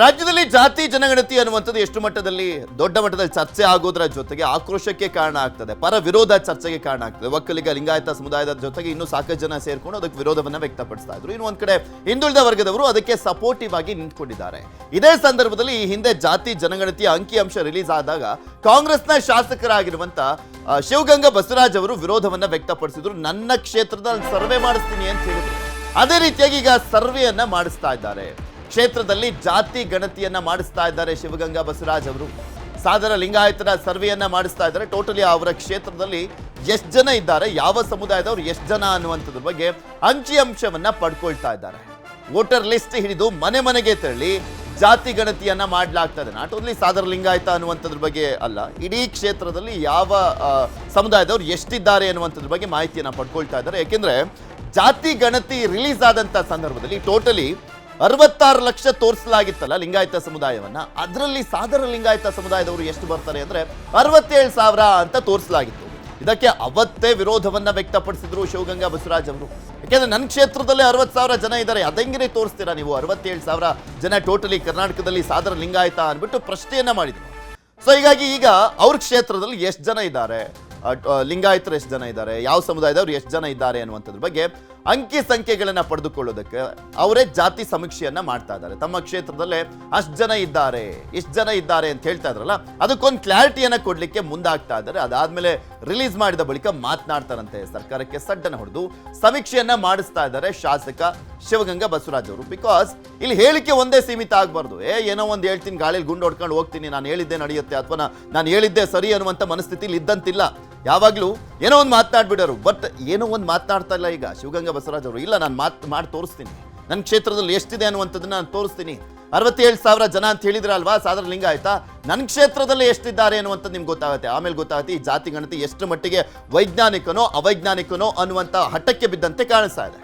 ರಾಜ್ಯದಲ್ಲಿ ಜಾತಿ ಜನಗಣತಿ ಅನ್ನುವಂಥದ್ದು ಎಷ್ಟು ಮಟ್ಟದಲ್ಲಿ, ದೊಡ್ಡ ಮಟ್ಟದಲ್ಲಿ ಚರ್ಚೆ ಆಗೋದ್ರ ಜೊತೆಗೆ ಆಕ್ರೋಶಕ್ಕೆ ಕಾರಣ ಆಗ್ತದೆ, ಪರ ವಿರೋಧ ಚರ್ಚೆಗೆ ಕಾರಣ ಆಗ್ತದೆ. ಒಕ್ಕಲಿಗ, ಲಿಂಗಾಯತ ಸಮುದಾಯದ ಜೊತೆಗೆ ಇನ್ನೂ ಸಾಕಷ್ಟು ಜನ ಸೇರ್ಕೊಂಡು ಅದಕ್ಕೆ ವಿರೋಧವನ್ನ ವ್ಯಕ್ತಪಡಿಸ್ತಾ ಇದ್ರು. ಇನ್ನು ಒಂದ್ ಕಡೆ ಹಿಂದುಳಿದ ವರ್ಗದವರು ಅದಕ್ಕೆ ಸಪೋರ್ಟಿವ್ ಆಗಿ ನಿಂತ್ಕೊಂಡಿದ್ದಾರೆ. ಇದೇ ಸಂದರ್ಭದಲ್ಲಿ ಈ ಹಿಂದೆ ಜಾತಿ ಜನಗಣತಿಯ ಅಂಕಿಅಂಶ ರಿಲೀಸ್ ಆದಾಗ ಕಾಂಗ್ರೆಸ್ನ ಶಾಸಕರಾಗಿರುವಂತ ಶಿವಗಂಗಾ ಬಸವರಾಜ್ ಅವರು ವಿರೋಧವನ್ನ ವ್ಯಕ್ತಪಡಿಸಿದ್ರು. ನನ್ನ ಕ್ಷೇತ್ರದಲ್ಲಿ ಸರ್ವೆ ಮಾಡಿಸ್ತೀನಿ ಅಂತ ಹೇಳಿದ್ರು. ಅದೇ ರೀತಿಯಾಗಿ ಈಗ ಸರ್ವೆಯನ್ನ ಮಾಡಿಸ್ತಾ ಇದ್ದಾರೆ. ಕ್ಷೇತ್ರದಲ್ಲಿ ಜಾತಿ ಗಣತಿಯನ್ನ ಮಾಡಿಸ್ತಾ ಇದ್ದಾರೆ ಶಿವಗಂಗಾ ಬಸವರಾಜ್ ಅವರು. ಸಾದರ ಲಿಂಗಾಯತರ ಸರ್ವೆಯನ್ನ ಮಾಡಿಸ್ತಾ ಇದ್ದಾರೆ. ಟೋಟಲಿ ಅವರ ಕ್ಷೇತ್ರದಲ್ಲಿ ಎಷ್ಟು ಜನ ಇದ್ದಾರೆ, ಯಾವ ಸಮುದಾಯದವರು ಎಷ್ಟು ಜನ ಅನ್ನುವಂಥದ್ರ ಬಗ್ಗೆ ಅಂಕಿಅಂಶವನ್ನ ಪಡ್ಕೊಳ್ತಾ ಇದ್ದಾರೆ. ವೋಟರ್ ಲಿಸ್ಟ್ ಹಿಡಿದು ಮನೆ ಮನೆಗೆ ತೆರಳಿ ಜಾತಿ ಗಣತಿಯನ್ನ ಮಾಡಲಾಗ್ತದೆ ನಾಟ್ ಓನ್ಲಿ ಸಾದರ ಲಿಂಗಾಯತ ಅನ್ನುವಂಥದ್ರ ಬಗ್ಗೆ ಅಲ್ಲ, ಇಡೀ ಕ್ಷೇತ್ರದಲ್ಲಿ ಯಾವ ಸಮುದಾಯದವರು ಎಷ್ಟಿದ್ದಾರೆ ಅನ್ನುವಂಥದ್ರ ಬಗ್ಗೆ ಮಾಹಿತಿಯನ್ನ ಪಡ್ಕೊಳ್ತಾ ಇದ್ದಾರೆ. ಯಾಕೆಂದ್ರೆ ಜಾತಿ ಗಣತಿ ರಿಲೀಸ್ ಆದಂತ ಸಂದರ್ಭದಲ್ಲಿ ಟೋಟಲಿ ಅರವತ್ತಾರು ಲಕ್ಷ ತೋರಿಸಲಾಗಿತ್ತಲ್ಲ ಲಿಂಗಾಯತ ಸಮುದಾಯವನ್ನ. ಅದರಲ್ಲಿ ಸಾದರ ಲಿಂಗಾಯತ ಸಮುದಾಯದವರು ಎಷ್ಟು ಬರ್ತಾರೆ ಅಂದ್ರೆ ಅರವತ್ತೇಳು ಸಾವಿರ ಅಂತ ತೋರಿಸಲಾಗಿತ್ತು. ಇದಕ್ಕೆ ಅವತ್ತೇ ವಿರೋಧವನ್ನ ವ್ಯಕ್ತಪಡಿಸಿದ್ರು ಶಿವಗಂಗಾ ಬಸವರಾಜ್ ಅವರು. ಯಾಕೆಂದ್ರೆ ನನ್ನ ಕ್ಷೇತ್ರದಲ್ಲಿ ಅರವತ್ತು ಸಾವಿರ ಜನ ಇದ್ದಾರೆ ಅದಂಗಿನೇ ತೋರಿಸ್ತೀರಾ ನೀವು? ಅರವತ್ತೇಳು ಸಾವಿರ ಜನ ಟೋಟಲಿ ಕರ್ನಾಟಕದಲ್ಲಿ ಸಾದರ ಲಿಂಗಾಯತ ಅಂದ್ಬಿಟ್ಟು ಪ್ರಶ್ನೆಯನ್ನ ಮಾಡಿದ್ರು. ಸೊ ಹೀಗಾಗಿ ಈಗ ಅವ್ರ ಕ್ಷೇತ್ರದಲ್ಲಿ ಎಷ್ಟು ಜನ ಇದ್ದಾರೆ? ಲಿಂಗಾಯತರು ಎಷ್ಟು ಜನ ಇದ್ದಾರೆ? ಯಾವ ಸಮುದಾಯದವ್ರು ಎಷ್ಟು ಜನ ಇದ್ದಾರೆ ಅನ್ನುವಂಥದ್ರ ಬಗ್ಗೆ ಅಂಕಿ ಸಂಖ್ಯೆಗಳನ್ನ ಪಡೆದುಕೊಳ್ಳೋದಕ್ಕೆ ಅವರೇ ಜಾತಿ ಸಮೀಕ್ಷೆಯನ್ನ ಮಾಡ್ತಾ ಇದ್ದಾರೆ. ತಮ್ಮ ಕ್ಷೇತ್ರದಲ್ಲೇ ಅಷ್ಟು ಜನ ಇದ್ದಾರೆ, ಇಷ್ಟು ಜನ ಇದ್ದಾರೆ ಅಂತ ಹೇಳ್ತಾ ಇದ್ರಲ್ಲ, ಅದಕ್ಕೊಂದು ಕ್ಲಾರಿಟಿಯನ್ನ ಕೊಡ್ಲಿಕ್ಕೆ ಮುಂದಾಗ್ತಾ ಇದ್ದಾರೆ. ಅದಾದ್ಮೇಲೆ ರಿಲೀಸ್ ಮಾಡಿದ ಬಳಿಕ ಮಾತನಾಡ್ತಾರಂತೆ ಸರ್ಕಾರಕ್ಕೆ ಸಡ್ಡನ ಹೊಡೆದು ಸಮೀಕ್ಷೆಯನ್ನ ಮಾಡಿಸ್ತಾ ಇದ್ದಾರೆ ಶಾಸಕ ಶಿವಗಂಗಾ ಬಸವರಾಜ್ ಅವರು. ಬಿಕಾಸ್ ಇಲ್ಲಿ ಹೇಳಿಕೆ ಒಂದೇ ಸೀಮಿತ ಆಗಬಾರ್ದು. ಏ, ಏನೋ ಒಂದು ಹೇಳ್ತೀನಿ, ಗಾಳಿಲಿ ಗುಂಡು ಹೊಡ್ಕೊಂಡು ಹೋಗ್ತೀನಿ, ನಾನು ಹೇಳಿದ್ದೆ ನಡೆಯುತ್ತೆ, ಅಥವಾ ನಾನು ಹೇಳಿದ್ದೆ ಸರಿ ಅನ್ನುವಂಥ ಮನಸ್ಥಿತಿಲಿ ಇದ್ದಂತಿಲ್ಲ. ಯಾವಾಗಲೂ ಏನೋ ಒಂದು ಮಾತನಾಡ್ಬಿಡೋರು ಬಟ್ ಏನೋ ಒಂದು ಮಾತನಾಡ್ತಾ ಇಲ್ಲ ಈಗ. ಶಿವಗಂಗಾ ಬಸವರಾಜ್ ಅವರು, ಇಲ್ಲ, ನಾನು ಮಾತು, ಮಾಡಿ ತೋರಿಸ್ತೀನಿ. ನನ್ನ ಕ್ಷೇತ್ರದಲ್ಲಿ ಎಷ್ಟಿದೆ ಅನ್ನುವಂಥದ್ದನ್ನು ನಾನು ತೋರಿಸ್ತೀನಿ. ಅರವತ್ತೇಳು ಸಾವಿರ ಜನ ಅಂತ ಹೇಳಿದ್ರಲ್ವಾ ಸಾಧಾರಣ ಲಿಂಗ ಆಯ್ತಾ? ನನ್ನ ಕ್ಷೇತ್ರದಲ್ಲಿ ಎಷ್ಟಿದ್ದಾರೆ ಅನ್ನುವಂಥದ್ದು ನಿಮ್ಗೆ ಗೊತ್ತಾಗುತ್ತೆ. ಆಮೇಲೆ ಗೊತ್ತಾಗುತ್ತೆ ಈ ಜಾತಿ ಗಣತಿ ಎಷ್ಟು ಮಟ್ಟಿಗೆ ವೈಜ್ಞಾನಿಕನೋ, ಅವೈಜ್ಞಾನಿಕನೋ ಅನ್ನುವಂಥ ಹಠಕ್ಕೆ ಬಿದ್ದಂತೆ ಕಾಣಿಸ್ತಾ ಇದೆ.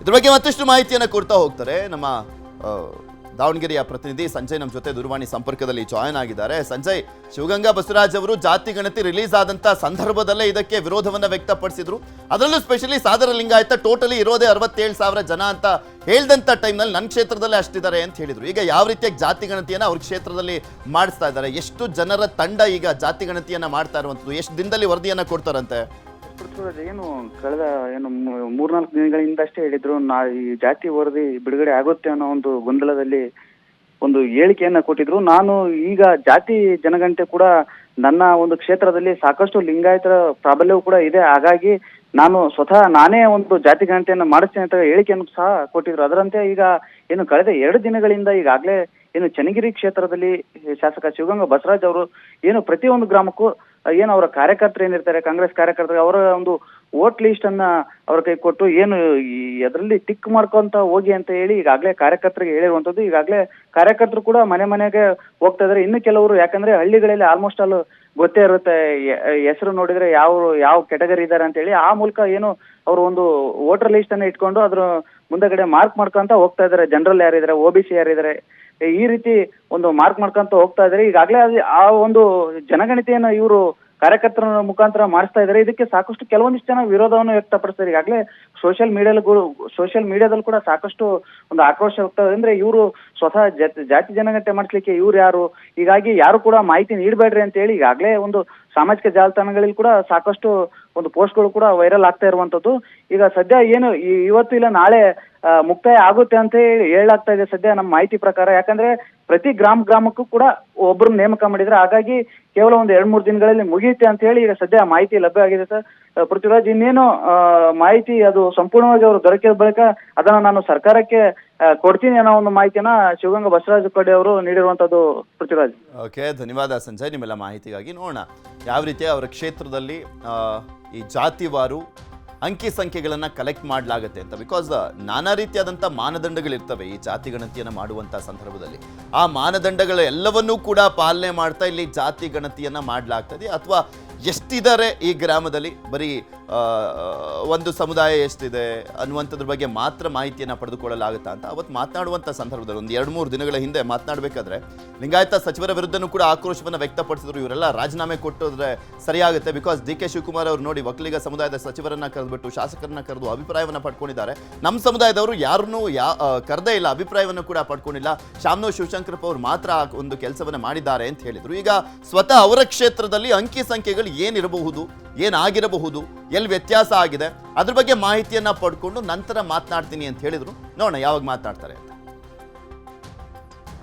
ಇದ್ರ ಬಗ್ಗೆ ಮತ್ತಷ್ಟು ಮಾಹಿತಿಯನ್ನು ಕೊಡ್ತಾ ಹೋಗ್ತಾರೆ ನಮ್ಮ ದಾವಣಗೆರೆಯ ಪ್ರತಿನಿಧಿ ಸಂಜಯ್ ನಮ್ಮ ಜೊತೆ ದೂರವಾಣಿ ಸಂಪರ್ಕದಲ್ಲಿ ಜಾಯ್ನ್ ಆಗಿದ್ದಾರೆ. ಸಂಜಯ್, ಶಿವಗಂಗಾ ಬಸವರಾಜ್ ಅವರು ಜಾತಿ ಗಣತಿ ರಿಲೀಸ್ ಆದಂತ ಸಂದರ್ಭದಲ್ಲೇ ಇದಕ್ಕೆ ವಿರೋಧವನ್ನ ವ್ಯಕ್ತಪಡಿಸಿದ್ರು. ಅದರಲ್ಲೂ ಸ್ಪೆಷಲಿ ಸಾದರ ಲಿಂಗಾಯತ ಟೋಟಲಿ ಇರೋದೇ ಅರವತ್ತೇಳು ಸಾವಿರ ಜನ ಅಂತ ಹೇಳ್ದಂತ ಟೈಮ್ನಲ್ಲಿ ನನ್ನ ಕ್ಷೇತ್ರದಲ್ಲೇ ಅಷ್ಟಿದ್ದಾರೆ ಅಂತ ಹೇಳಿದ್ರು. ಈಗ ಯಾವ ರೀತಿಯಾಗಿ ಜಾತಿ ಗಣತಿಯನ್ನ ಅವ್ರ ಕ್ಷೇತ್ರದಲ್ಲಿ ಮಾಡಿಸ್ತಾ ಇದ್ದಾರೆ? ಎಷ್ಟು ಜನರ ತಂಡ ಈಗ ಜಾತಿ ಗಣತಿಯನ್ನ ಮಾಡ್ತಾ ಇರುವಂಥದ್ದು? ಎಷ್ಟು ದಿನದಲ್ಲಿ ವರದಿಯನ್ನ ಕೊಡ್ತಾರಂತೆ? ಪೃಥ್ವಿರಾಜ್ ಏನು ಕಳೆದ, ಏನು ಮೂರ್ನಾಲ್ಕು ದಿನಗಳಿಂದಷ್ಟೇ ಹೇಳಿದ್ರು, ನಾ ಈ ಜಾತಿ ವರದಿ ಬಿಡುಗಡೆ ಆಗುತ್ತೆ ಅನ್ನೋ ಒಂದು ಗೊಂದಲದಲ್ಲಿ ಒಂದು ಹೇಳಿಕೆಯನ್ನ ಕೊಟ್ಟಿದ್ರು. ನಾನು ಈಗ ಜಾತಿ ಜನಗಂಟೆ ಕೂಡ ನನ್ನ ಒಂದು ಕ್ಷೇತ್ರದಲ್ಲಿ ಸಾಕಷ್ಟು ಲಿಂಗಾಯತರ ಪ್ರಾಬಲ್ಯವೂ ಕೂಡ ಇದೆ. ಹಾಗಾಗಿ ನಾನು ಸ್ವತಃ ನಾನೇ ಒಂದು ಜಾತಿ ಗಣತೆಯನ್ನು ಮಾಡಿಸ್ತೇನೆ ಅಂತ ಹೇಳಿಕೆಯನ್ನು ಸಹ ಕೊಟ್ಟಿದ್ರು. ಅದರಂತೆ ಈಗ ಏನು ಕಳೆದ ಎರಡು ದಿನಗಳಿಂದ ಈಗಾಗಲೇ ಏನು ಚನ್ನಗಿರಿ ಕ್ಷೇತ್ರದಲ್ಲಿ ಶಾಸಕ ಶಿವಗಂಗಾ ಬಸವರಾಜ್ ಅವರು ಏನು ಪ್ರತಿಯೊಂದು ಗ್ರಾಮಕ್ಕೂ ಏನು ಅವರ ಕಾರ್ಯಕರ್ತರು ಏನಿರ್ತಾರೆ, ಕಾಂಗ್ರೆಸ್ ಕಾರ್ಯಕರ್ತರು, ಅವರ ಒಂದು ವೋಟ್ ಲಿಸ್ಟ್ ಅನ್ನ ಅವ್ರ ಕೈ ಕೊಟ್ಟು ಏನು ಅದರಲ್ಲಿ ಟಿಕ್ ಮಾಡ್ಕೊಂತ ಹೋಗಿ ಅಂತ ಹೇಳಿ ಈಗಾಗಲೇ ಕಾರ್ಯಕರ್ತರಿಗೆ ಹೇಳಿರುವಂತದ್ದು ಈಗಾಗಲೇ ಕಾರ್ಯಕರ್ತರು ಕೂಡ ಮನೆ ಮನೆಗೆ ಹೋಗ್ತಾ ಇದಾರೆ. ಇನ್ನು ಕೆಲವರು ಯಾಕಂದ್ರೆ ಹಳ್ಳಿಗಳಲ್ಲಿ ಆಲ್ಮೋಸ್ಟ್ ಆಲ್ ಗೊತ್ತೇ ಇರುತ್ತೆ ಹೆಸರು ನೋಡಿದ್ರೆ ಯಾವ ಯಾವ ಕೆಟಗರಿ ಇದ್ದಾರೆ ಅಂತ ಹೇಳಿ ಆ ಮೂಲಕ ಏನು ಅವರು ಒಂದು ವೋಟರ್ ಲಿಸ್ಟ್ ಅನ್ನ ಇಟ್ಕೊಂಡು ಅದ್ರ ಮುಂದಗಡೆ ಮಾರ್ಕ್ ಮಾಡ್ಕೊಂತ ಹೋಗ್ತಾ ಇದಾರೆ. ಜನರಲ್ ಯಾರಿದ್ದಾರೆ ಒ ಬಿ ಸಿ ಯಾರಿದ್ದಾರೆ ಈ ರೀತಿ ಒಂದು ಮಾರ್ಕ್ ಮಾಡ್ಕೊಂತ ಹೋಗ್ತಾ ಇದ್ದಾರೆ ಈಗಾಗಲೇ ಆ ಒಂದು ಜನಗಣತಿಯನ್ನು ಇವರು ಕಾರ್ಯಕರ್ತರ ಮುಖಾಂತರ ಮಾಡಿಸ್ತಾ ಇದ್ದಾರೆ ಇದಕ್ಕೆ ಸಾಕಷ್ಟು ಕೆಲವೊಂದಿಷ್ಟು ಜನ ವಿರೋಧವನ್ನು ವ್ಯಕ್ತಪಡಿಸ್ತಾರೆ. ಈಗಾಗಲೇ ಸೋಷಿಯಲ್ ಮೀಡಿಯಾಗಳು ಸೋಷಿಯಲ್ ಮೀಡಿಯಾದಲ್ಲಿ ಕೂಡ ಸಾಕಷ್ಟು ಒಂದು ಆಕ್ರೋಶ ವ್ಯಕ್ತ ಅಂದ್ರೆ ಇವರು ಸ್ವತಃ ಜಾತಿ ಜನಗಣತಿ ಮಾಡಿಸ್ಲಿಕ್ಕೆ ಇವ್ರು ಯಾರು? ಹೀಗಾಗಿ ಯಾರು ಕೂಡ ಮಾಹಿತಿ ನೀಡಬೇಡ್ರಿ ಅಂತ ಹೇಳಿ ಈಗಾಗಲೇ ಒಂದು ಸಾಮಾಜಿಕ ಜಾಲತಾಣಗಳಲ್ಲಿ ಕೂಡ ಸಾಕಷ್ಟು ಒಂದು ಪೋಸ್ಟ್ಗಳು ಕೂಡ ವೈರಲ್ ಆಗ್ತಾ ಇರುವಂತದ್ದು. ಈಗ ಸದ್ಯ ಏನು ಇವತ್ತು ಇಲ್ಲ, ನಾಳೆ ಮುಕ್ತಾಯ ಆಗುತ್ತೆ ಅಂತ ಹೇಳಿ ಹೇಳಾಗ್ತಾ ಇದೆ ಸದ್ಯ ನಮ್ಮ ಮಾಹಿತಿ ಪ್ರಕಾರ. ಯಾಕಂದ್ರೆ ಪ್ರತಿ ಗ್ರಾಮ ಗ್ರಾಮಕ್ಕೂ ಕೂಡ ಒಬ್ರು ನೇಮಕ ಮಾಡಿದ್ರೆ ಹಾಗಾಗಿ ಕೇವಲ ಒಂದು ಎರಡ್ ಮೂರು ದಿನಗಳಲ್ಲಿ ಮುಗಿಯುತ್ತೆ ಅಂತ ಹೇಳಿ ಈಗ ಸದ್ಯ ಮಾಹಿತಿ ಲಭ್ಯ ಆಗಿದೆ ಸರ್. ಪೃಥ್ವಿರಾಜ್, ಇನ್ನೇನು ಮಾಹಿತಿ ಅದು ಸಂಪೂರ್ಣವಾಗಿ ಅವರು ದೊರಕಿದ ಬಳಿಕ ಅದನ್ನ ನಾನು ಸರ್ಕಾರಕ್ಕೆ ಕೊಡ್ತೀನಿ ಅನ್ನೋ ಒಂದು ಮಾಹಿತಿನ ಶಿವಗಂಗಾ ಬಸವರಾಜ ಕಡೆ ಅವರು ನೀಡಿರುವಂತದ್ದು ಪೃಥ್ವಿರಾಜ್. ಓಕೆ, ಧನ್ಯವಾದ ಸಂಜಯ್. ನಿಮ್ಮೆಲ್ಲ ಮಾಹಿತಿಗಾಗಿ ನೋಡೋಣ. ಯಾವ ರೀತಿ ಅವರ ಕ್ಷೇತ್ರದಲ್ಲಿ ಈ ಜಾತಿವಾರು ಅಂಕಿ ಸಂಖ್ಯೆಗಳನ್ನು ಕಲೆಕ್ಟ್ ಮಾಡಲಾಗುತ್ತೆ ಅಂತ. ಬಿಕಾಸ್ ನಾನಾ ರೀತಿಯಾದಂಥ ಮಾನದಂಡಗಳಿರ್ತವೆ ಈ ಜಾತಿ ಗಣತಿಯನ್ನು ಮಾಡುವಂಥ ಸಂದರ್ಭದಲ್ಲಿ. ಆ ಮಾನದಂಡಗಳ ಎಲ್ಲವನ್ನೂ ಕೂಡ ಪಾಲನೆ ಮಾಡ್ತಾ ಇಲ್ಲಿ ಜಾತಿ ಗಣತಿಯನ್ನು ಮಾಡಲಾಗ್ತದೆ. ಅಥವಾ ಎಷ್ಟಿದ್ದಾರೆ ಈ ಗ್ರಾಮದಲ್ಲಿ? ಬರೀ ಒಂದು ಸಮುದಾಯ ಎಷ್ಟಿದೆ ಅನ್ನುವಂಥದ್ರ ಬಗ್ಗೆ ಮಾತ್ರ ಮಾಹಿತಿಯನ್ನು ಪಡೆದುಕೊಳ್ಳಲಾಗುತ್ತಾ ಅಂತ ಅವತ್ತು ಮಾತನಾಡುವಂಥ ಸಂದರ್ಭದಲ್ಲಿ ಒಂದು ಎರಡು ಮೂರು ದಿನಗಳ ಹಿಂದೆ ಮಾತನಾಡಬೇಕಾದ್ರೆ, ಲಿಂಗಾಯತ ಸಚಿವರ ವಿರುದ್ಧನೂ ಕೂಡ ಆಕ್ರೋಶವನ್ನು ವ್ಯಕ್ತಪಡಿಸಿದ್ರು. ಇವರೆಲ್ಲ ರಾಜೀನಾಮೆ ಕೊಟ್ಟಿದ್ರೆ ಸರಿಯಾಗುತ್ತೆ ಬಿಕಾಸ್ ಡಿ ಕೆ ಶಿವಕುಮಾರ್ ಅವರು ನೋಡಿ ಒಕ್ಕಲಿಗ ಸಮುದಾಯದ ಸಚಿವರನ್ನ ಕರೆದುಬಿಟ್ಟು, ಶಾಸಕರನ್ನ ಕರೆದು ಅಭಿಪ್ರಾಯವನ್ನು ಪಡ್ಕೊಂಡಿದ್ದಾರೆ. ನಮ್ಮ ಸಮುದಾಯದವರು ಯಾರನ್ನೂ ಯಾ ಕರೆದೇ ಇಲ್ಲ, ಅಭಿಪ್ರಾಯವನ್ನು ಕೂಡ ಪಡ್ಕೊಂಡಿಲ್ಲ. ಶಾಮನೂರ್ ಶಿವಶಂಕರಪ್ಪ ಅವರು ಮಾತ್ರ ಒಂದು ಕೆಲಸವನ್ನು ಮಾಡಿದ್ದಾರೆ ಅಂತ ಹೇಳಿದರು. ಈಗ ಸ್ವತಃ ಅವರ ಕ್ಷೇತ್ರದಲ್ಲಿ ಅಂಕಿ ಸಂಖ್ಯೆಗಳು ಏನಿರಬಹುದು, ಏನಾಗಿರಬಹುದು, ಎಲ್ಲಿ ವ್ಯತ್ಯಾಸ ಆಗಿದೆ, ಅದ್ರ ಬಗ್ಗೆ ಮಾಹಿತಿಯನ್ನು ಪಡ್ಕೊಂಡು ನಂತರ ಮಾತನಾಡ್ತೀನಿ ಅಂತ ಹೇಳಿದರು. ನೋಡೋಣ ಯಾವಾಗ ಮಾತನಾಡ್ತಾರೆ.